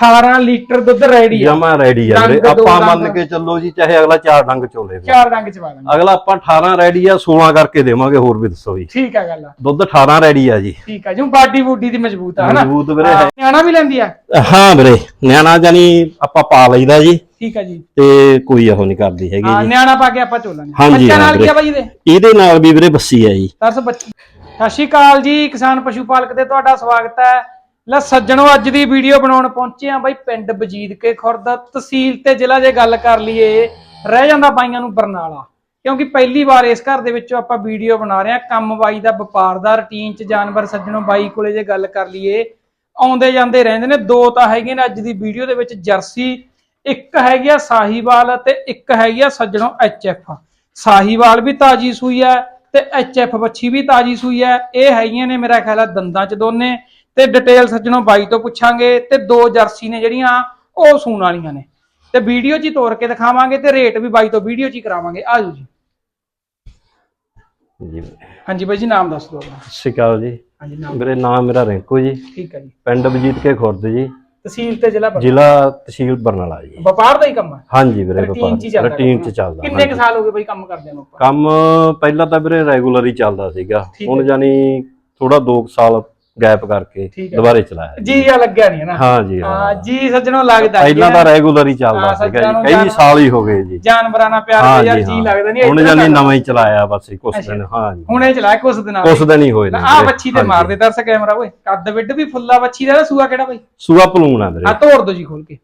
18 litre ਦੁੱਧ ready ਆ। ਜਮਾ ਰੈਡੀ ਆ ਵੀਰੇ। ਆਪਾਂ। ਮੰਨ ਕੇ ਚੱਲੋ ਜੀ ਚਾਹੇ ਅਗਲਾ ਚਾਰ ਡੰਗ ਚੋਲੇ ਵੀ। ਚਾਰ ਡੰਗ ਚ ਪਾ ਦਾਂਗੇ। ਅਗਲਾ ਆਪਾਂ 18 ਰੈਡੀ ਆ 16 ਕਰਕੇ ਦੇਵਾਂਗੇ ਹੋਰ ਵੀ ਦੱਸੋ ਜੀ। ਠੀਕ ਆ ਗੱਲ ਦੁੱਧ 18 ਰੈਡੀ ਆ ਜੀ। ਠੀਕ ਆ ਜੀ ਬਾਡੀ ਬੂਡੀ ਦੀ ਮਜ਼ਬੂਤ ਆ ਹਨਾ? ਮਜ਼ਬੂਤ ਵੀਰੇ ਹਾਂ, ਨਿਆਣਾ ਵੀ ਲੈਂਦੀ ਆ? ਹੈ ਵੀਰੇ ਨਿਆਣਾ ਜਾਨੀ ਆਪਾਂ ਪਾ ਲਈਦਾ ਜੀ। ਠੀਕ ਆ ਜੀ। ਤੇ ਕੋਈ ਉਹ ਨਹੀਂ ਕਰਦੀ ਹੈਗੀ ਜੀ। ਨਿਆਣਾ ਪਾ ਕੇ ਆਪਾਂ ਚੋਲਾਂਗੇ। ਬੱਚਾ ਨਾਲ ਕੀ ਆ। ਬਾਈ ਇਹਦੇ? ਇਹਦੇ ਨਾਲ ਵੀ ਵੀਰੇ ਬੱਸੀ ਆ ਜੀ। ਦਰਸ ਬੱਚੀ। ਸਤਿ ਸ਼੍ਰੀ ਅਕਾਲ ਜੀ ਕਿਸਾਨ ਪਸ਼ੂ ਪਾਲਕ ਤੇ ਤੁਹਾਡਾ ਸਵਾਗਤ ਹੈ। ਲੈ ਸੱਜਣੋ, ਅੱਜ ਦੀ ਵੀਡੀਓ ਬਣਾਉਣ ਪਹੁੰਚੇ ਆ ਬਾਈ ਪਿੰਡ ਬਜੀਦ ਕੇ ਖੁਰਦ ਤਹਿਸੀਲ ਤੇ ਜ਼ਿਲ੍ਹਾ ਜੇ ਗੱਲ ਕਰ ਲਈਏ, ਰਹਿ ਜਾਂਦਾ ਬਾਈਆਂ ਨੂੰ ਬਰਨਾਲਾ। ਕਿਉਂਕਿ ਪਹਿਲੀ ਵਾਰ ਇਸ ਘਰ ਦੇ ਵਿੱਚੋਂ ਆਪਾਂ ਵੀਡੀਓ ਬਣਾ ਰਹੇ ਆ ਕੰਮ ਬਾਈ ਦਾ, ਵਪਾਰ ਦਾ ਰੁਟੀਨ ਚ ਜਾਨਵਰ ਸੱਜਣੋ, ਬਾਈ ਕੋਲੇ ਜੇ ਗੱਲ ਕਰ ਲਈਏ, ਆਉਂਦੇ ਜਾਂਦੇ ਰਹਿੰਦੇ ਨੇ। ਦੋ ਤਾਂ ਹੈਗੇ ਨੇ ਅੱਜ ਦੀ ਵੀਡੀਓ ਦੇ ਵਿੱਚ, ਜਰਸੀ, ਇੱਕ ਹੈਗੀ ਆ ਸਾਹੀਵਾਲ ਤੇ ਇੱਕ ਹੈਗੀ ਆ ਸੱਜਣੋ ਐਚਐਫ ਸਾਹੀਵਾਲ ਵੀ ਤਾਜੀ ਸੂਈ ਹੈ ਤੇ ਐਚਐਫ ਵੱਛੀ ਵੀ ਤਾਜੀ ਸੂਈ ਹੈ। ਇਹ ਹੈਗੀਆਂ ਨੇ ਮੇਰਾ ਖਿਆਲ ਹੈ ਦੰਦਾਂ ਚ ਦੋਨੇ। ਤੇ ਡਿਟੇਲ ਸੱਜਣੋ ਬਾਈ ਤੋਂ ਪੁੱਛਾਂਗੇ ਤੇ ਦੋ ਜਰਸੀ ਨੇ ਜਿਹੜੀਆਂ ਉਹ ਸੂਣ ਵਾਲੀਆਂ ਨੇ। ਤੇ ਵੀਡੀਓ 'ਚ ਹੀ ਤੋੜ ਕੇ ਦਿਖਾਵਾਂਗੇ ਤੇ ਰੇਟ ਵੀ ਬਾਈ ਤੋਂ ਵੀਡੀਓ 'ਚ ਹੀ ਕਰਾਵਾਂਗੇ। ਆਜੋ ਜੀ। ਜੀ। ਹਾਂਜੀ ਬਾਈ ਜੀ ਨਾਮ ਦੱਸ ਦਿਓ ਆਪਣਾ। ਸਤਿ ਸ਼੍ਰੀ ਅਕਾਲ ਜੀ। ਹਾਂਜੀ ਨਾਮ। ਵੀਰੇ ਨਾਮ ਮੇਰਾ ਰਿੰਕੂ ਜੀ। ਠੀਕ ਹੈ ਜੀ। ਪਿੰਡ ਬਜੀਤ ਕੇ ਖੁਰਦ ਜੀ। ਤਹਿਸੀਲ ਤੇ ਜ਼ਿਲ੍ਹਾ ਬਰਨਾਲਾ। ਜ਼ਿਲ੍ਹਾ ਤਹਿਸੀਲ ਬਰਨਾਲਾ ਜੀ। ਵਪਾਰ ਦਾ ਹੀ ਕੰਮ ਹੈ? ਹਾਂਜੀ ਵੀਰੇ ਰੂਟੀਨ 'ਚ ਹੀ ਚੱਲਦਾ ਰੂਟੀਨ ਚ ਕੰਮ। ਚੱਲਦਾ ਕਿੰਨੇ ਕੁ ਹਾਂਜੀ। ਸਾਲ ਹੋ ਗਏ ਬਾਈ ਕੰਮ ਕਰਦਿਆਂ ਨੂੰ ਆਪਾਂ? ਕੰਮ ਪਹਿਲਾਂ ਤਾਂ ਵੀਰੇ ਰੈਗੂਲਰ ਹੀ ਚੱਲਦਾ ਸੀਗਾ। ਠੀਕ ਹੁਣ। ਜਾਨੀ ਥੋੜਾ 2 ਸਾਲ ਗੈਪ ਕਰਕੇ ਠੀਕ ਹੈ। ਦੁਬਾਰੇ ਚਲਾਇਆ ਜੀ ਆ ਲੱਗਿਆ ਨਹੀਂ ਹੈ ਨਾ ਹਾਂ ਜੀ ਹਾਂ ਹਾਂ ਜੀ ਸੱਜਣੋ ਲੱਗਦਾ ਪਹਿਲਾਂ ਤਾਂ ਰੈਗੂਲਰ ਹੀ ਚੱਲਦਾ ਹਾਂ, ਸੀਗਾ ਸੱਜਣਾਂ ਨੂੰ ਜੀ ਕਈ ਜਾਣ- ਸਾਲ ਹੀ ਹੋ ਗਏ ਜੀ ਜਾਨਵਰਾਂ ਨਾਲ ਪਿਆਰ ਤੇ ਯਾਰ ਜੀ। ਲੱਗਦਾ ਨਹੀਂ ਹੁਣ ਜਾਨੀ ਨਵਾਂ ਹੀ ਚਲਾਇਆ ਬਸ ਕੁਛ। ਦਿਨ ਹਾਂ ਜੀ ਹੁਣੇ ਚਲਾਇਆ ਕੁਛ ਦਿਨਾਂ ਕੁਛ ਦਿਨ ਹੀ ਹੋਏ ਨੇ ਆ ਵੀਰੇ। ਬੱਚੀ ਤੇ ਹਾਂਜੀ। ਮਾਰਦੇ ਦਰਸ ਕੈਮਰਾ ਓਏ ਕੱਦ ਵਿੱਡ ਵੀ ਫੁੱਲਾ ਬੱਚੀ ਦਾ ਸੂਆ ਕਿਹੜਾ ਬਾਈ ਸੂਆ ਪਲੂਣ ਆ ਆ ਵੀਰੇ ਤੋੜ ਦੋ ਜੀ ਖੋਲ ਕੇ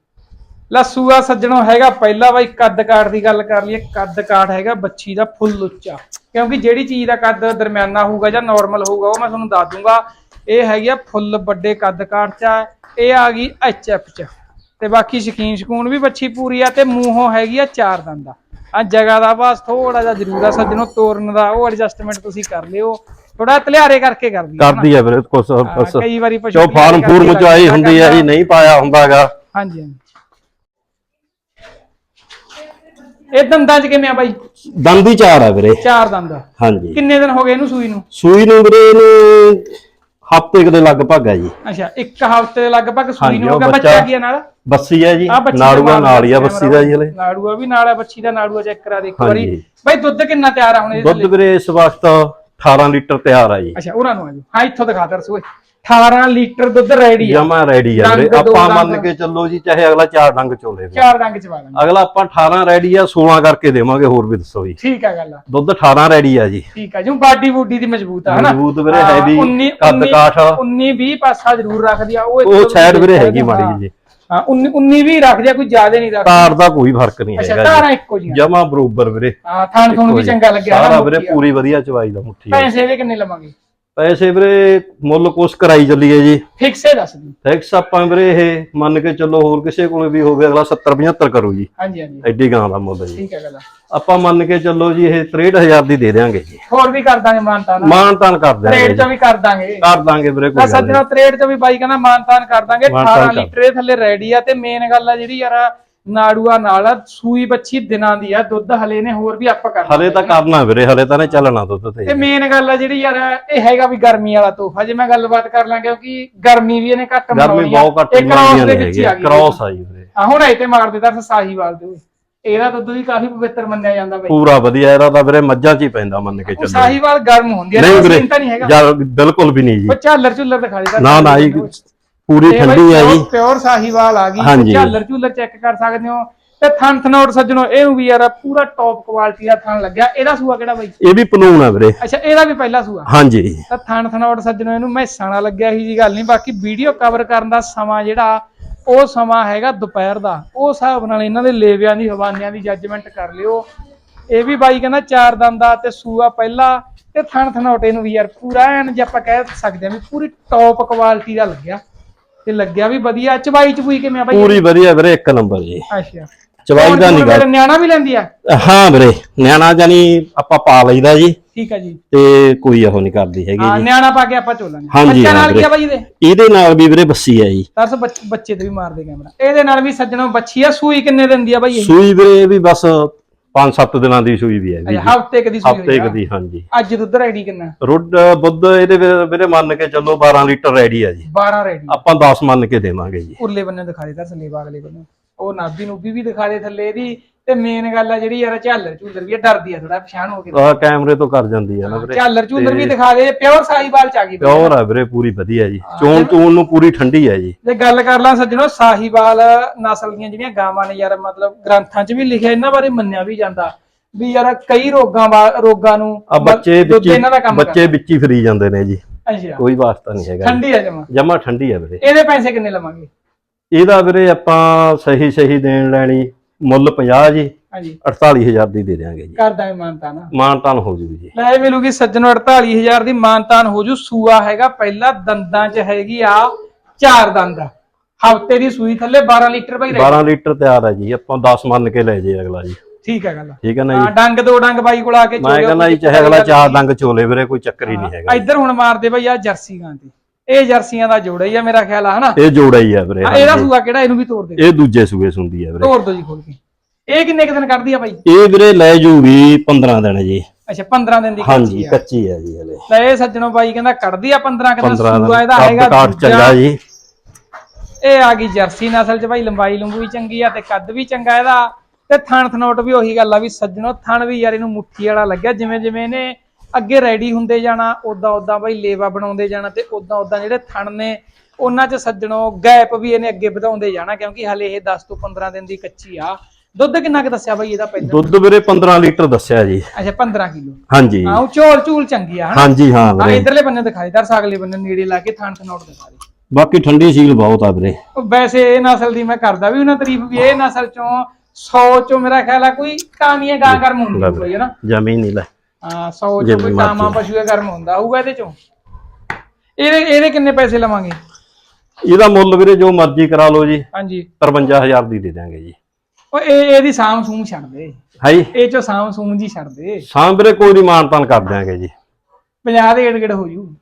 ਲੈ ਸੂਆ ਸੱਜਣੋ ਹੈਗਾ ਪਹਿਲਾ ਬਾਈ ਕੱਦ ਕਾਠ ਦੀ ਗੱਲ ਕਰ ਲਈਏ ਕੱਦ ਕਾਠ ਹੈਗਾ ਬੱਚੀ ਦਾ ਫੁੱਲ ਉੱਚਾ ਕਿਉਂਕਿ ਜਿਹੜੀ ਚੀਜ਼ ਦਾ ਕੱਦ ਦਰਮਿਆਨਾ ਹੋਊਗਾ ਜਾਂ ਨਾਰਮਲ ਹੋਊਗਾ ਉਹ ਮੈਂ ਤੁਹਾਨੂੰ ਦੱਸ ਦੂੰਗਾ ਇਹ ਹੈਗੀ ਆ ਫੁੱਲ ਵੱਡੇ ਕੱਦ ਕਾਠ ਚ ਆ। ਇਹ ਆ ਗਈ ਐਚਐਫ ਚ। ਤੇ ਬਾਕੀ ਸ਼ਕੀਨ ਸ਼ਕੂਨ ਵੀ ਬੱਚੀ ਪੂਰੀ ਆ ਤੇ ਮੂੰਹੋਂ ਹੈਗੀ ਆ ਚਾਰ ਦੰਦ ਆ। ਜਗ੍ਹਾ ਦਾ ਬਸ ਥੋੜਾ ਜਿਹਾ ਜ਼ਰੂਰ ਆ ਸੱਜਣੋ ਤੋਰਨ ਦਾ ਉਹ ਐਡਜਸਟਮੈਂਟ ਤੁਸੀਂ ਕਰ ਲਿਓ। ਥੋੜਾ ਤਲਿਆਰੇ ਕਰਕੇ ਕਰਦੀ। ਕਰਦੀ ਆ ਵੀਰੇ ਕੁਛ ਕਈ ਵਾਰੀ ਪਸ਼ੂ ਜੋ ਫਾਰਮ ਫੂਰਮ ਚ ਆਈ ਹੁੰਦੀ ਆ ਜੀ ਨਹੀਂ ਪਾਇਆ ਹੁੰਦਾਗਾ। ਹਾਂਜੀ ਹਾਂਜੀ। ਇਹ ਦੰਦਾਂ ਚ ਕਿਵੇਂ ਆ ਬਾਈ? ਦੰਦ ਹੀ ਚਾਰ ਆ ਵੀਰੇ। ਚਾਰ ਦੰਦ। ਹਾਂਜੀ। ਕਿੰਨੇ ਦਿਨ ਹੋ ਗਏ ਇਹਨੂੰ ਸੂਈ ਨੂੰ? ਸੂਈ ਨੂੰ ਵੀਰੇ ਇਹਨੂੰ ਹਫ਼ਤੇ ਕੁ ਦੇ ਲਗਭਗ ਆ ਜੀ। ਅੱਛਾ ਇੱਕ ਹਫ਼ਤੇ ਦੇ ਲਗਭਗ ਸੂਈ ਨੂੰ ਹੋ ਗਿਆ ਬੱਚਾ ਕੀ ਆ ਨਾਲ? ਬੱਸੀ ਆ ਜੀ ਆ ਬੱਚੀ ਦਾ ਨਾੜੂਆ ਮਾਲ ਨਾਲ ਹੀ ਆ ਬੱਸੀ ਦਾ ਜੀ ਹਲੇ। ਨਾੜੂਆ ਵੀ ਨਾਲ ਆ ਬੱਚੀ ਦਾ ਨਾੜੂਆ ਚੈੱਕ ਕਰਾ ਦੇ ਇੱਕ ਵਾਰੀ। ਹਾਂਜੀ। ਬਾਈ ਦੁੱਧ ਕਿੰਨਾ ਤਿਆਰ ਆ ਹੁਣ ਇਹਦੇ ਦੁੱਧ ਵੀਰੇ ਇਸ ਵਕਤ 18 ਲੀਟਰ ਤਿਆਰ ਆ ਜੀ। ਅੱਛਾ ਉਹਨਾਂ ਨੂੰ ਆਜੋ ਹਾਂ ਇੱਥੋਂ ਦਿਖਾ ਦਰ ਸੂਏ। 18 ਲੀਟਰ ਦੁੱਧ ਰੈਡੀ ਆ। ਜਮਾ ਰੈਡੀ ਆ ਵੀਰੇ। ਆਪਾਂ। ਮੰਨ ਕੇ ਚੱਲੋ ਜੀ ਚਾਹੇ ਅਗਲਾ ਚਾਰ ਡੰਗ ਚੋਲੇ ਵੀ। ਚਾਰ ਡੰਗ ਚ ਪਾ ਦਾਂਗੇ ਅਗਲਾ ਆਪਾਂ 18 ਰੈਡੀ ਆ 16 ਕਰਕੇ ਦੇਵਾਂਗੇ ਹੋਰ ਵੀ ਦੱਸੋ ਜੀ। ਠੀਕ ਆ ਗੱਲ ਦੁੱਧ 18 ਰੈਡੀ ਆ ਜੀ। ਠੀਕ ਆ ਜੀ। ਬਾਡੀ ਬੂਡੀ ਦੀ ਮਜ਼ਬੂਤ ਆ ਹਨਾ? ਮਜ਼ਬੂਤ ਵੀਰੇ ਹੈਵੀ 19 ਕੱਦ ਕਾਠ। 19 20 ਪਾਸਾ ਜ਼ਰੂਰ ਰੱਖਦੀ ਆ। ਉਹ ਉਹ ਸਾਈਡ ਵੀਰੇ ਹੈਗੀ। ਮਾੜੀ ਜੀ ਹਾਂ 19 19 ਵੀ ਰੱਖਦੀ ਆ ਕੋਈ ਜ਼ਿਆਦਾ ਨਹੀਂ ਰੱਖਦੀ। ਤਾਰ ਦਾ ਕੋਈ ਫ਼ਰਕ ਨਹੀਂ ਅੱਛਾ ਹੈਗਾ ਧਾਰਾਂ ਜੀ ਇੱਕੋ ਜੀਆਂ ਜਮਾ ਬਰੋਬਰ ਵੀਰੇ। ਹਾਂ ਥਾਣ ਥੂਣ ਵੀ ਚੰਗਾ ਲੱਗਿਆ ਸਾਰਾ ਵੀਰੇ। ਪੂਰੀ ਵਧੀਆ ਚਵਾਈ ਦਾ ਮੁੱਠੀ। ਪੈਸੇ ਦੇ ਕਿੰਨੇ ਲਵਾਂਗੇ? ਪੈਸੇ ਵੀਰੇ ਮੁੱਲ ਕੁਛ ਕਰਾਈ ਚੱਲੀਏ ਜੀ। ਫਿਕਸੇ ਦੱਸ ਦਿਓ। ਟੈਕਸ ਆਪਾਂ ਵੀਰੇ ਇਹ ਮੰਨ ਕੇ ਚੱਲੋ ਹੋਰ ਕਿਸੇ ਕੋਲੇ ਵੀ ਹੋਵੇ ਅਗਲਾ 70 75 ਕਰੂ ਜੀ। ਹਾਂਜੀ ਹਾਂਜੀ। ਐਡੀ ਗਾਂ ਦਾ ਮੁੱਲ ਜੀ। ਠੀਕ ਹੈ ਗੱਲ ਆਪਾਂ ਮੰਨ ਕੇ ਚੱਲੋ ਜੀ ਇਹ 63000 ਦੀ ਦੇ ਦੇਾਂਗੇ ਜੀ। ਹੋਰ ਵੀ ਕਰ ਦਾਂਗੇ ਮਾਨਤਾਨ ਮਾਨ ਤਾਨ। ਕਰ ਤਰੇੜ ਜੀ। ਚੋਂ ਵੀ ਕਰ ਦਾਂਗੇ। ਕਰ ਦਾਂਗੇ ਵੀਰੇ ਕੋਈ ਸੱਜਣਾ ਤਰੇੜ ਚੋਂ ਵੀ ਬਾਈ ਕਹਿੰਦਾ ਮਾਨਤਾਨ ਕਰ ਦਾਂਗੇ ਮਾਨਤਾਨ 18 ਕਰ। ਲੀਟਰ ਦੇ ਥੱਲੇ ਰੈਡੀ ਆ ਤੇ ਮੇਨ ਗੱਲ ਆ ਜਿਹੜੀ ਯਾਰ ਨਾੜੂਆ ਨਾਲ ਸੂਈ ਬੱਚੀ ਦਿਨਾਂ ਦੀ ਆ ਦੁੱਧ ਹਲੇ ਨੇ ਹੋਰ ਵੀ ਆਪਾਂ ਕਰਨਾ ਹਲੇ ਤਾਂ ਕਰਨਾ ਵੀਰੇ ਹਲੇ ਤਾਂ ਨੇ ਚੱਲਣਾ ਦੁੱਧ ਤੇ। ਤੇ ਮੇਨ ਗੱਲ ਆ ਜਿਹੜੀ ਯਾਰ ਇਹ ਹੈਗਾ ਵੀ ਗਰਮੀ ਵਾਲਾ ਤੋਹਫਾ। ਜੇ ਮੈਂ ਗੱਲਬਾਤ ਕਰ ਲਾਂ ਕਿਉਂਕਿ ਗਰਮੀ ਵੀ ਇਹਨੇ ਘੱਟ ਗਰਮੀ। ਬਹੁਤ ਘੱਟ ਮੰਗਦੀਆਂ ਦੇ ਵਿੱਚ ਹੀ ਆ ਹੈਗੀ ਗਈ। ਕ੍ਰਾਸ ਆ ਜੀ ਵੀਰੇ। ਆ ਹੁਣ ਇਹ ਤੇ ਮਾਰਦੇ ਤਾਂ ਸਾਹੀਵਾਲ ਦੇ। ਇਹਦਾ ਦੁੱਧ ਵੀ ਕਾਫੀ ਪਵਿੱਤਰ ਮੰਨਿਆ ਜਾਂਦਾ ਬਈ। ਪੂਰਾ ਵਧੀਆ ਇਹਦਾ ਤਾਂ ਵੀਰੇ ਮੱਝਾਂ 'ਚ ਹੀ ਪੈਂਦਾ ਮੰਨ ਕੇ ਚੱਲੋ। ਸਾਹੀਵਾਲ ਗਰਮ ਹੁੰਦੀ ਹੈ ਨਹੀਂ ਵੀਰੇ ਤਾਂ ਨਹੀਂ ਹੈਗਾ। ਯਾਰ ਬਿਲਕੁਲ ਵੀ ਨਹੀਂ ਜੀ। ਝਾਲਰ ਝੁੱਲਰ ਦਿਖਾ ਦੇ ਨਾ ਨਾ ਜੀ ਪੂਰੀ ਠੰਡੀ ਆ ਜੀ। ਪਿਓਰ ਸਾਹੀਵਾਲ ਆ ਗਈ। ਝਾਲਰ ਝੁੱਲਰ ਚੈੱਕ ਕਰ ਸਕਦੇ ਹੋ। ਤੇ ਥਣ ਥਨੋਟ ਸੱਜਣੋ ਇਹਨੂੰ ਵੀ ਯਾਰ ਪੂਰਾ ਟੌਪ ਕੁਆਲਿਟੀ ਦਾ ਥਣ ਲੱਗਿਆ। ਇਹਦਾ ਸੂਆ ਕਿਹੜਾ ਬਈ? ਇਹ ਵੀ ਪਨੂਨ ਆ ਵੀਰੇ। ਅੱਛਾ ਇਹਦਾ ਵੀ ਪਹਿਲਾ ਸੂਆ। ਹਾਂਜੀ। ਤਾਂ ਥਣ ਥਨੋਟ ਸੱਜਣੋ ਇਹਨੂੰ ਮੈਸਾਂ ਨਾਲ ਲੱਗਿਆ ਹੀ ਜੀ ਗੱਲ ਨਹੀਂ। ਬਾਕੀ ਵੀਡੀਓ ਕਵਰ ਕਰਨ ਦਾ ਸਮਾਂ ਜਿਹੜਾ ਉਹ ਸਮਾਂ ਹੈਗਾ ਦੁਪਹਿਰ ਦਾ। ਉਹ ਹਿਸਾਬ ਨਾਲ ਇਹਨਾਂ ਦੇ ਲੇਵਿਆਂ ਦੀ ਹਵਾਨਿਆਂ ਦੀ ਜੱਜਮੈਂਟ ਕਰ ਲਿਓ। ਇਹ ਵੀ ਬਾਈ ਕਹਿੰਦਾ ਚਾਰ ਦੰਦ ਤੇ ਸੂਆ ਪਹਿਲਾ। ਤੇ ਥਣ ਥਨੋਟੇ ਨੂੰ ਵੀ ਯਾਰ ਪੂਰਾ ਐਨ ਜੇ ਆਪਾਂ ਕਹਿ ਸਕਦੇ ਹਾਂ ਵੀ ਪੂਰੀ ਟੌਪ ਕੁਆਲਿਟੀ ਦਾ ਲੱਗਿਆ। ਤੇ ਲੱਗਿਆ ਵੀ ਵਧੀਆ। ਚਬਾਈ ਚਬੂਈ ਕਿਵੇਂ ਆ ਬਾਈ? ਪੂਰੀ ਵਧੀਆ ਵੀਰੇ ਇੱਕ ਨੰਬਰ ਜੀ। ਅੱਛਾ। ਚਵਾਈ ਦਾ ਨਹੀਂ ਮੇਰਾ ਨਿਆਣਾ ਵੀ ਲੈਂਦੀ ਆ? ਹਾਂ ਵੀਰੇ ਨਿਆਣਾ ਜਾਨੀ ਆਪਾਂ ਪਾ ਲਈਦਾ ਜੀ। ਠੀਕ ਆ ਜੀ। ਤੇ ਕੋਈ ਉਹ ਨਹੀਂ ਕਰਦੀ ਹੈਗੀ ਹਾਂ ਨਿਆਣਾ ਪਾ ਕੇ ਆਪਾਂ ਚੋਲਾਂਗੇ ਹਾਂਜੀ, ਬੱਚਾ ਨਾਲ ਕੀ ਆ। ਬਾਈ ਇਹਦੇ? ਇਹਦੇ ਨਾਲ ਵੀ ਵੀਰੇ ਬੱਸੀ ਆ ਜੀ। ਦਰਸ ਬੱਚ- ਤੇ ਵੀ ਮਾਰਦੇ ਕੈਮਰਾ। ਇਹਦੇ ਨਾਲ ਵੀ ਸੱਜਣੋ ਬੱਚੀ ਆ ਸੂਈ ਕਿੰਨੇ ਦਿਨ ਦੀ ਆ ਬਾਈ ਇਹ? ਸੂਈ ਵੀਰੇ ਵੀ ਬਸ 5-7 ਦਿਨਾਂ ਦੀ ਸੂਈ ਵੀ ਹੈ ਵੀ ਅੱਛਾ ਹਫ਼ਤੇ ਕਦੀ ਸੂਈ ਹਫ਼ਤੇ। ਕਦੀ ਹਾਂਜੀ। ਅੱਜ ਦੁੱਧ ਰੈਡੀ ਕਿੰਨਾ? ਰੁੱਡ ਬੁੱਧ ਇਹਦੇ ਵੀਰੇ- ਵੀਰੇ ਮੰਨ ਕੇ ਚੱਲੋ 12 ਲੀਟਰ ਰੈਡੀ ਆ ਜੀ। 12 ਰੈਡੀ। ਆਪਾਂ 10 ਮੰਨ ਕੇ ਦੇਵਾਂਗੇ ਜੀ। ਉਰਲੇ ਬੰਨੇ ਦਿਖਾ ਦੇ ਤਾਂ ਥੱਲੇ ਬਾਗਲੇ ਬੰਨੇ। ਉਹ ਨਾਭੀ ਨੂਬੀ ਵੀ ਦਿਖਾ ਦੇ ਥੱਲੇ ਦੀ ਤੇ ਮੇਨ ਗੱਲ ਆ ਜਿਹੜੀ ਯਾਰ ਝਾਲਰ ਝੂਲਰ ਵੀ ਡਰਦੀ ਆ ਥੋੜਾ ਪਛਾਣ ਹੋ ਕੇ ਆਹ ਕੈਮਰੇ ਤੋਂ ਕਰ ਜਾਂਦੀ ਆ ਨਾ ਵੀਰੇ। ਝਾਲਰ ਝੂਲਰ ਵੀ ਦਿਖਾ ਦੇ ਪਿਓਰ ਸਾਹੀਵਾਲ ਚ ਆ ਗਈ ਪਿਓਰ ਆ ਵੀਰੇ ਪੂਰੀ ਵਧੀਆ ਜੀ। ਚੋਣ ਚੂਣ ਨੂੰ ਪੂਰੀ ਠੰਡੀ ਹੈ ਜੀ। ਜੇ ਗੱਲ ਕਰ ਲਾਂ ਸੱਜਣੋ ਸਾਹੀਵਾਲ ਨਸਲ ਦੀਆਂ ਜਿਹੜੀਆਂ ਗਾਵਾਂ ਨੇ ਯਾਰ ਮਤਲਬ ਗ੍ਰੰਥਾਂ 'ਚ ਵੀ ਲਿਖਿਆ ਇਹਨਾਂ ਬਾਰੇ ਮੰਨਿਆ ਵੀ ਜਾਂਦਾ। ਵੀ ਯਾਰ ਕਈ ਰੋਗਾਂ ਰੋਗਾਂ ਨੂੰ ਆ ਬੱਚੇ ਵਿੱਚ ਬੱਚੇ ਵਿੱਚ ਹੀ ਫਰੀ ਜਾਂਦੇ ਨੇ ਜੀ। ਅੱਛਾ। ਕੋਈ ਵਾਸਤਾ ਨਹੀਂ ਹੈਗਾ ਠੰਡੀ ਆ ਜਮਾ। ਜਮਾ ਠੰਡੀ ਹੈ ਵੀਰੇ। ਇਹਦੇ ਪੈਸੇ ਕਿੰਨੇ ਲਵਾਂਗੇ? ਇਹਦਾ ਵੀਰੇ ਆਪਾਂ ਸਹੀ ਸਹੀ ਦੇਣ ਲੈਣੀ ਮੁੱਲ 50 ਜੀ ਹਾਂਜੀ। 48000 ਦੀ ਦੇ ਦਿਆਂਗੇ ਜੀ। ਕਰਦਾ ਮਾਨਤਾ ਨਾ ਮਾਨਤਾਨ ਹੋ ਜੂਗੀ ਜੀ। ਲੈ ਮਿਲੂਗੀ ਸੱਜਣੋ 48000 ਦੀ ਮਾਨਤਾਨ ਹੋ ਜੂ। ਸੂਆ ਹੈਗਾ ਪਹਿਲਾ ਦੰਦਾਂ 'ਚ ਹੈਗੀ ਆ ਚਾਰ ਦੰਦ। ਹਫ਼ਤੇ ਦੀ ਸੂਈ ਥੱਲੇ 12 ਲੀਟਰ ਰਹਿ 12 ਲੀਟਰ ਤਿਆਰ ਹੈ ਜੀ। ਆਪਾਂ 10 ਮੰਨ ਕੇ ਲੈ ਜੇ ਅਗਲਾ ਜੀ। ਠੀਕ ਹੈ ਗੱਲ। ਠੀਕ ਹੈ ਨਾ ਜੀ? ਡੰਗ ਦੋ ਡੰਗ ਬਾਈ ਕੋਲ ਆ ਕੇ ਮੈਂ ਕਹਿੰਦਾ ਜੀ ਚਾਹੇ ਅਗਲਾ ਗੱਲ ਚਾਰ। ਡੰਗ ਚੋਲੇ ਵੀਰੇ ਕੋਈ ਚੱਕਰ ਹੀ ਨਹੀਂ ਹੈਗਾ ਇੱਧਰ ਹੁਣ ਮਾਰਦੇ ਬਈ ਆ ਜਰਸੀ ਗਾਂ ਤੇ। ਇਹ ਜਰਸੀਆਂ ਦਾ ਜੋੜਾ ਹੀ ਆ ਮੇਰਾ ਖਿਆਲ ਆ ਹਨਾ? ਇਹ ਜੋੜਾ ਹੀ ਹੈ ਵੀਰੇ ਆ, ਇਹਦਾ। ਸੂਆ ਕਿਹੜਾ? ਇਹਨੂੰ ਵੀ ਤੋੜ ਦੇ। ਇਹ ਦੂਜੇ ਸੂਏ ਸੁੰਦੀ ਹੈ ਵੀਰੇ। ਤੋੜ ਦੋ ਜੀ ਖੋਲ ਕੇ। ਇਹ ਕਿੰਨੇ ਕੁ ਦਿਨ ਕੱਢਦੀ ਆ ਬਾਈ? ਇਹ ਵੀਰੇ ਲੈ ਜੂਗੀ 15 ਦਿਨ ਜੀ। ਅੱਛਾ 15 ਦਿਨ ਦੀ ਹਾਂਜੀ ਕੱਚੀ ਆ। ਕੱਚੀ ਹੈ ਜੀ ਹਲੇ। ਲੈ ਇਹ ਸੱਜਣੋ ਬਾਈ ਕਹਿੰਦਾ ਕੱਢਦੀ ਆ 15 ਕੁ ਦਿਨ 15 ਦਿਨ ਸੂਆ ਇਹਦਾ ਹੈਗਾ ਦੂਜਾ। ਚੰਗਾ ਜੀ। ਇਹ ਆ ਗਈ ਜਰਸੀ ਨਸਲ ਚ ਭਾਈ ਲੰਬਾਈ ਲੰਬੂ ਵੀ ਚੰਗੀ ਆ ਤੇ ਕੱਦ ਵੀ ਚੰਗਾ ਇਹਦਾ। ਤੇ ਥਣ ਥਨੋਟ ਵੀ ਉਹੀ ਗੱਲ ਆ ਵੀ ਸੱਜਣੋ ਥਣ ਵੀ ਯਾਰ ਇਹਨੂੰ ਮੁੱਠੀ ਵਾਲਾ ਲੱਗਿਆ ਜਿਵੇਂ ਜਿਵੇਂ ਇਹਨੇ ਅੱਗੇ ਰੈਡੀ ਹੁੰਦੇ ਜਾਣਾ ਉਦਾਂ ਉਦਾਂ ਭਾਈ ਲੇਵਾ ਬਣਾਉਂਦੇ ਜਾਣਾ ਤੇ ਉਦਾਂ ਉਦਾਂ ਜਿਹੜੇ ਥਣ ਨੇ ਉਹਨਾਂ ਚ ਸੱਜਣੋ ਗੈਪ ਵੀ ਇਹਨੇ ਅੱਗੇ ਵਧਾਉਂਦੇ ਜਾਣਾ ਕਿਉਂਕਿ ਹਲੇ ਇਹ 10 ਤੋਂ 15 ਦਿਨ ਦੀ ਕੱਚੀ ਆ। ਦੁੱਧ ਕਿੰਨਾ ਕੁ ਦੱਸਿਆ ਭਾਈ ਇਹਦਾ ਪਹਿਲਾਂ? ਦੁੱਧ ਵੀਰੇ 15 ਲੀਟਰ ਦੱਸਿਆ ਜੀ। ਅੱਛਾ 15 ਕਿਲੋ। ਹਾਂਜੀ। ਹਾਂ ਉਹ ਝੋਲ ਝੂਲ ਚੰਗੀ ਆ ਹਨਾ? ਹਾਂਜੀ ਹਾਂ ਹਾਂ ਵੀਰੇ। ਇਧਰਲੇ ਬੰਨੇ ਦਿਖਾਈ ਦਰ ਸਾਗਲੇ ਬੰਨੇ ਨੇੜੇ ਲਾ ਕੇ ਥਣ ਥਨੋਟ ਦਿਖਾ ਦੇ। ਬਾਕੀ ਠੰਡੀ ਸੀਲ ਬਹੁਤ ਆ ਵੀਰੇ। ਵੈਸੇ ਇਹ ਨਸਲ ਦੀ ਮੈਂ ਕਰਦਾ ਵੀ ਉਹਨਾਂ ਤਾਰੀਫ ਵੀ ਇਹ ਨਸਲ ਚੋਂ 100 ਚੋਂ ਮੇਰਾ ਖਿਆਲ ਆ ਕੋਈ ਕਾਮੀਆਂ ਗਾਂ ਕਰਮ ਹੁੰਦੀ ਹੋਈ ਹੈ ਨਾ ਜ਼ਮੀਨ ਨਹੀਂ ਲੈ। ਹਾਂ 100 ਚੋਂ ਜਿਵੇਂ ਕੋਈ ਮਰਜ਼ੀ। ਕਾਮਾ ਪਸ਼ੂ ਦਾ ਕਰਮ ਹੁੰਦਾ ਹੋਊਗਾ ਇਹਦੇ ਚੋਂ। ਇਹਦੇ ਇਹਦੇ ਕਿੰਨੇ ਪੈਸੇ ਲਵਾਂਗੇ? ਇਹਦਾ ਮੁੱਲ ਵੀਰੇ ਜੋ ਮਰਜ਼ੀ ਕਰਾ ਲਓ ਜੀ। ਹਾਂਜੀ। 53000 ਦੀ ਦੇ ਦਾਂਗੇ ਜੀ। ਉਹ ਇਹ ਇਹਦੀ ਸਾਮ ਸੂਮ ਛੱਡ ਦੇ। ਹਾਈ ਇਹ ਚੋਂ ਸਾਮ ਸੂਮ ਜੀ ਛੱਡ ਦੇ। ਸਾਂ ਵੀਰੇ ਕੋਈ ਨਹੀਂ ਮਾਨਤਾਨ ਕਰ ਦਿਆਂਗੇ ਜੀ। 50 ਦੇ ਏੜ ਗੇੜ ਹੋ ਜੂ।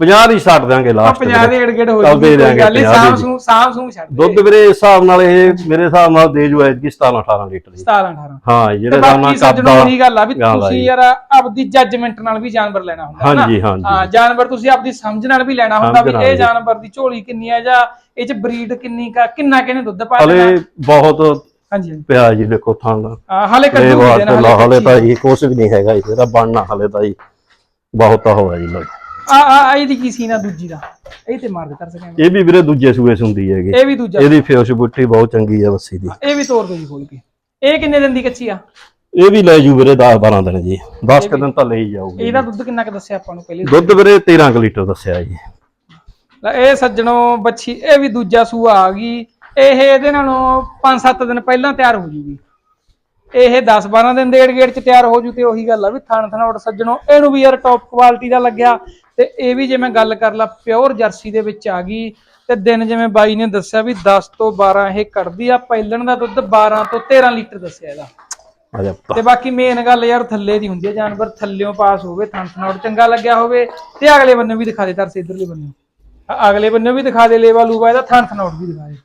50 ਦੀ ਛੱਡ ਉਹ ਲਾਸਟ 50 ਦੇ ਏੜ ਗੇੜ ਹੋ ਜੂ ਦੇ ਦਿਆਂਗੇ ਗੱਲ ਨਹੀਂ 50 ਸਾਮ ਦੀ। ਸੂਮ ਸਾਮ ਸੂਮ ਛੱਡ ਦੁੱਧ ਵੀਰੇ ਹਿਸਾਬ ਨਾਲ ਇਹ ਮੇਰੇ ਹਿਸਾਬ ਨਾਲ ਦੇ ਜੂ ਐਤਕੀ 17 18 ਲੀਟਰ ਦੀ 17 18 ਹਾਂ ਜਿਹੜੇ ਹਿਸਾਬ ਨਾਲ ਕਰਦਾ ਉਹੀ ਗੱਲ ਆ ਵੀ ਤੁਸੀਂ। ਯਾਰ ਆਪਦੀ ਜੱਜਮੈਂਟ ਨਾਲ ਵੀ ਜਾਨਵਰ ਲੈਣਾ ਹੁੰਦਾ ਹਾਂਜੀ ਹਾਂਜੀ ਹਾਂ ਜਾਨਵਰ ਤੁਸੀਂ ਆਪਦੀ ਸਮਝ ਨਾਲ ਵੀ ਲੈਣਾ ਹੁੰਦਾ ਵੀ ਇਹ। ਜਾਨਵਰ ਦੀ ਝੋਲੀ ਕਿੰਨੀ ਆ ਜਾਂ ਇਹ ਚ ਬਰੀਡ ਕਿੰਨੀ ਕਾ ਕਿੰਨਾ ਕਿਹਨੇ ਦੁੱਧ ਪਾ ਹਲੇ ਬਹੁਤ ਹਾਂਜੀ। ਪਿਆ ਜੀ ਦੇਖੋ ਥਾਂ ਦਾ ਹਾਂ, ਹਾਲੇ ਕੱਢੂ ਹਲੇ ਤਾਂ ਇਹ ਕੁਛ ਵੀ ਨਹੀਂ ਹੈਗਾ ਇਹਦਾ ਬਣਨਾ ਹਲੇ ਤਾਂ ਜੀ ਬਹੁਤ ਹੋਇਆ ਜੀ ਲਓ। ਆ ਆ ਆ ਇਹਦੀ ਕੀ ਸੀਨਾ ਦੂਜੀ ਦਾ? ਇਹ ਤੇ ਮਾਰ ਦੇ ਕਰ ਸਕਾਂਗੇ ਇਹ ਵੀ ਵੀਰੇ ਦੂਜੇ ਸੂਏ ਸੁੰਦੀ ਹੈਗੀ। ਇਹ ਵੀ ਦੂਜਾ ਇਹਦੀ ਫੇਸ ਬੁੱਟੀ ਬਹੁਤ ਚੰਗੀ ਹੈ ਬੱਸੀ ਦੀ। ਇਹ ਵੀ ਤੋੜ ਦੋ ਜੀ ਖੋਲ ਕੇ। ਇਹ ਕਿੰਨੇ ਦਿਨ ਦੀ ਕੱਚੀ ਆ? ਇਹ ਵੀ ਲੈ ਜੂ ਵੀਰੇ 10 12 ਦਿਨ ਜੀ। 10 ਕੁ ਦਿਨ ਤਾਂ ਲੈ ਹੀ ਜਾਊਗੀ ਇਹਦਾ ਦੁੱਧ ਕਿੰਨਾ ਕੁ ਦੱਸਿਆ ਆਪਾਂ ਨੂੰ ਪਹਿਲੇ? ਦੁੱਧ ਵੀਰੇ 13 ਕੁ ਲੀਟਰ ਦੱਸਿਆ ਜੀ। ਲੈ ਇਹ ਸੱਜਣੋ ਬੱਚੀ ਇਹ ਵੀ ਦੂਜਾ ਸੂਆ ਆ ਗਈ। ਇਹ ਇਹਦੇ ਨਾਲੋਂ 5-7 ਦਿਨ ਪਹਿਲਾਂ ਤਿਆਰ ਹੋ ਜੂਗੀ। ਇਹ 10-12 ਦਿਨ ਡੇਢ ਗੇੜ ਚ ਤਿਆਰ ਹੋ ਜੂ ਤੇ ਉਹੀ ਗੱਲ ਆ ਵੀ ਥਣ ਥਣਾਉਟ ਸੱਜਣੋ ਇਹਨੂੰ ਵੀ ਯਾਰ ਟੌਪ ਕੁਆਲਿਟੀ ਦਾ ਲੱਗਿਆ। ਤੇ ਇਹ ਵੀ ਜੇ ਮੈਂ ਗੱਲ ਕਰ ਲਾ ਪਿਓਰ ਜਰਸੀ ਦੇ ਵਿੱਚ ਆ ਗਈ ਤੇ ਦਿਨ ਜਿਵੇਂ ਬਾਈ ਨੇ ਦੱਸਿਆ ਵੀ 10 ਤੋਂ 12 ਇਹ ਕੱਢਦੀ ਆ ਪਹਿਲਣ ਦਾ ਦੁੱਧ 12 ਤੋਂ 13 ਲੀਟਰ ਦੱਸਿਆ ਇਹਦਾ। ਤੇ ਬਾਕੀ ਮੇਨ ਗੱਲ ਯਾਰ ਥੱਲੇ ਦੀ ਹੁੰਦੀ ਹੈ ਜਾਨਵਰ ਥੱਲਿਓਂ ਪਾਸ ਹੋਵੇ ਥਣਾਉਟ ਚੰਗਾ ਲੱਗਿਆ ਹੋਵੇ ਤੇ ਅਗਲੇ ਬੰਨੇ ਵੀ ਦਿਖਾ ਦੇ ਤਰਸ ਇਧਰਲੇ ਬੰਨੇ। ਅਗਲੇ ਬੰਨੇ ਵੀ ਦਿਖਾ ਦੇ ਲੇਵਾ ਲੂਵਾ ਇਹਦਾ ਥਣਾਉਟ ਵੀ ਦਿਖਾ ਦੇ।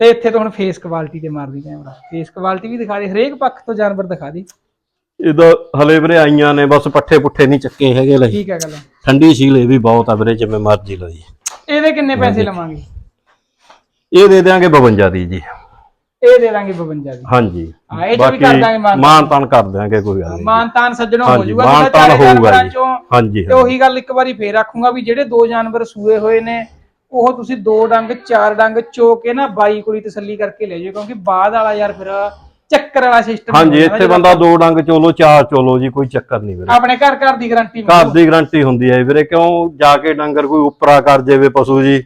ਤੇ ਇੱਥੇ ਤੋਂ ਹੁਣ ਫੇਸ ਕੁਆਲਿਟੀ ਤੇ ਮਾਰਦੀ ਕੈਮਰਾ ਫੇਸ ਕੁਆਲਿਟੀ ਵੀ ਦਿਖਾ ਦੇ ਹਰੇਕ ਪੱਖ ਤੋਂ ਜਾਨਵਰ ਦਿਖਾ ਦੇ। ਇਹਦਾ ਹਲੇ ਵੀਰੇ ਆਈਆਂ ਨੇ ਬਸ ਪੱਠੇ ਪੁੱਠੇ ਨਹੀਂ ਚੱਕੇ ਹੈਗੇ ਲਈ। ਠੀਕ ਹੈ ਗੱਲ। ਠੰਡੀ ਸੀਲ ਇਹ ਵੀ ਬਹੁਤ ਆ ਵੀਰੇ ਜਿਵੇਂ ਮਰਜ਼ੀ ਜੀ। ਇਹਦੇ ਕਿੰਨੇ ਪੈਸੇ ਲਵਾਂਗੇ? ਇਹ ਦੇ ਦਿਆਂਗੇ 52 ਦੀ ਜੀ। ਇਹ ਦੇ ਦਾਂਗੇ 52 ਦੀ। ਹਾਂਜੀ। ਹਾਂ ਇਹ ਵੀ ਕਰ ਦਾਂਗੇ ਮਾਨ ਤਾਨ। ਕਰ ਦਿਆਂਗੇ ਕੋਈ ਗੱਲ ਨਹੀਂ। ਮਾਨ ਤਾਨ ਸੱਜਣੋਂ ਹੋ ਜਾਊਗਾ ਮਾਨ ਤਾਨ ਹੋਊਗਾ ਜੀ। ਹਾਂਜੀ ਤੇ ਉਹੀ ਗੱਲ ਇੱਕ ਵਾਰੀ ਫੇਰ ਆਖੂੰਗਾ ਵੀ ਜਿਹੜੇ ਦੋ ਜਾਨਵਰ ਸੂਏ ਹੋਏ ਨੇ ਉਹ ਤੁਸੀਂ ਦੋ ਡੰਗ ਚਾਰ ਡੰਗ ਚੋ ਕੇ ਨਾ ਬਾਈ ਕੋਲੀ ਤਸੱਲੀ ਕਰਕੇ ਲੈ ਜਾਓ ਕਿਉਂਕਿ ਬਾਅਦ ਵਾਲਾ ਯਾਰ ਫਿਰ ਚੱਕਰ ਵਾਲਾ ਸਿਸਟਮ ਹਾਂਜੀ ਇੱਥੇ ਬੰਦਾ ਦੋ ਡੰਗ ਚੋਲੋ ਚਾਰ ਚੋਲੋ ਜੀ ਕੋਈ ਚੱਕਰ ਨਹੀਂ ਵੀਰੇ। ਆਪਣੇ ਘਰ ਘਰ ਦੀ ਗਾਰੰਟੀ ਘਰ ਦੀ ਗਾਰੰਟੀ ਹੁੰਦੀ ਹੈ ਵੀਰੇ ਕਿਉਂ? ਜਾ ਕੇ ਡੰਗਰ ਕੋਈ ਉਪਰਾ ਕਰ ਜਾਵੇ ਪਸ਼ੂ ਜੀ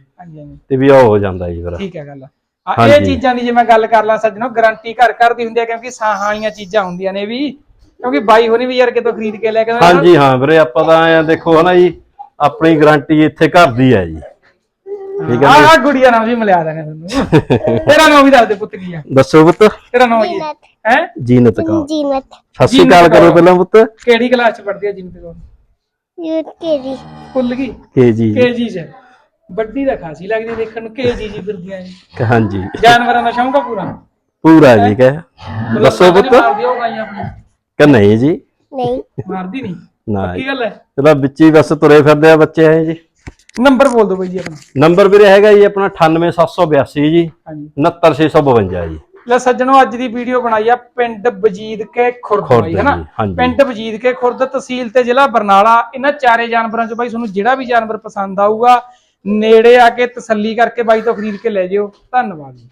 ਤੇ ਵੀ ਉਹ ਹੋ ਜਾਂਦਾ ਜੀ ਵੀਰੇ। ਠੀਕ ਹੈ ਗੱਲ। ਆ ਇਹ। ਚੀਜ਼ਾਂ ਦੀ ਜੇ ਮੈਂ ਗੱਲ ਕਰ ਲਾਂ ਸੱਜਣੋ ਗਾਰੰਟੀ ਘਰ ਘਰ ਦੀ ਹੁੰਦੀ ਹੈ ਕਿਉਂਕਿ ਸਾਹਾਂ ਵਾਲੀਆਂ ਚੀਜ਼ਾਂ ਹੁੰਦੀਆਂ ਨੇ ਵੀ ਕਿਉਂਕਿ ਬਾਈ ਹੋਣੀ ਵੀ ਯਾਰ ਕਿਤੋਂ ਖਰੀਦ ਕੇ ਲੈ ਕੇ। ਹਾਂਜੀ ਹਾਂ ਵੀਰੇ ਆਪਾਂ ਤਾਂ ਐਂ ਦੇਖੋ ਹਨਾ ਜੀ ਆਪਣੀ ਗਾਰੰਟੀ ਇੱਥੇ ਘਰ ਦੀ ਹੈ ਜੀ। ਠੀਕ ਹੈ ਆਹ ਆਹ ਗੁੜੀਆ ਨਾਮ ਵੀ ਮਿਲਿਆ ਦਾਂਗੇ ਤੁਹਾਨੂੰ। ਤੇਰਾ ਨਾਮ ਵੀ ਦੱਸ ਦੇ ਪੁੱਤ ਕੀ ਆ। ਦੱਸੋ ਪੁੱਤ। ਤੇਰਾ ਨਾਮ ਕੀ ਹੈ ਹੈ? ਜੀਨਤ ਕੌਰ। ਜੀਨਤ। ਸਤਿ ਸ਼੍ਰੀ ਅਕਾਲ ਕਰੋ ਪਹਿਲਾਂ ਪੁੱਤ। ਕਿਹੜੀ ਕਲਾਸ ਚ ਪੜ੍ਹਦੀ ਹੈ ਜਿੰਨ ਤੇ ਯੂਕੇਰੀ ਭੁੱਲ ਗਈ? ਕੇ ਜੀ। ਕੇਜੀ ਚ। ਵੱਡੀ ਦਾ ਖਾਸੀ ਲੱਗਦੀ ਦੇਖਣ ਨੂੰ ਕੇਜੀ ਜੀ ਫਿਰਦੀਆਂ ਜੀ ਹਾਂਜੀ। ਜਾਨਵਰਾਂ ਦਾ ਸ਼ੌਂਕ ਆ ਪੂਰਾ? ਪੂਰਾ ਜੀ ਕਹੇ। ਦੱਸੋ ਪੁੱਤ। ਮਾਰਦੀ ਆਪਣੀ। ਕਿ ਨਹੀਂ ਜੀ। ਨਹੀਂ। ਮਾਰਦੀ ਨਹੀਂ? ਨਾ ਕੀ ਜੀ। ਗੱਲ ਹੈ? ਇਹਦਾ ਵਿੱਚ ਹੀ ਬਸ ਤੁਰੇ ਫਿਰਦੇ ਆ ਬੱਚੇ ਹੈ ਜੀ। ਨੰਬਰ ਬੋਲ ਦਿਓ ਬਾਈ ਜੀ ਆਪਣਾ। ਨੰਬਰ ਵੀਰੇ ਹੈਗਾ ਜੀ ਆਪਣਾ 98782 ਜੀ ਹਾਂਜੀ। 69652 ਜੀ। ਲੈ ਸੱਜਣੋ ਅੱਜ ਦੀ ਵੀਡੀਓ ਬਣਾਈ ਆ ਪਿੰਡ ਬਜੀਦ ਕੇ ਖੁਰਦ ਬਾਈ ਜੀ, ਹਾਂਜੀ। ਪਿੰਡ ਬਜੀਦ ਕੇ ਖੁਰਦ ਤਹਿਸੀਲ ਤੇ ਜ਼ਿਲ੍ਹਾ ਬਰਨਾਲਾ। ਇਹਨਾਂ ਚਾਰੇ ਜਾਨਵਰਾਂ ਚੋਂ ਬਾਈ ਤੁਹਾਨੂੰ ਜਿਹੜਾ ਵੀ ਜਾਨਵਰ ਪਸੰਦ ਆਊਗਾ ਨੇੜੇ ਆ ਕੇ ਤਸੱਲੀ ਕਰਕੇ ਬਾਈ ਤੋਂ ਖਰੀਦ ਕੇ ਲੈ ਜਿਓ। ਧੰਨਵਾਦ ਜੀ।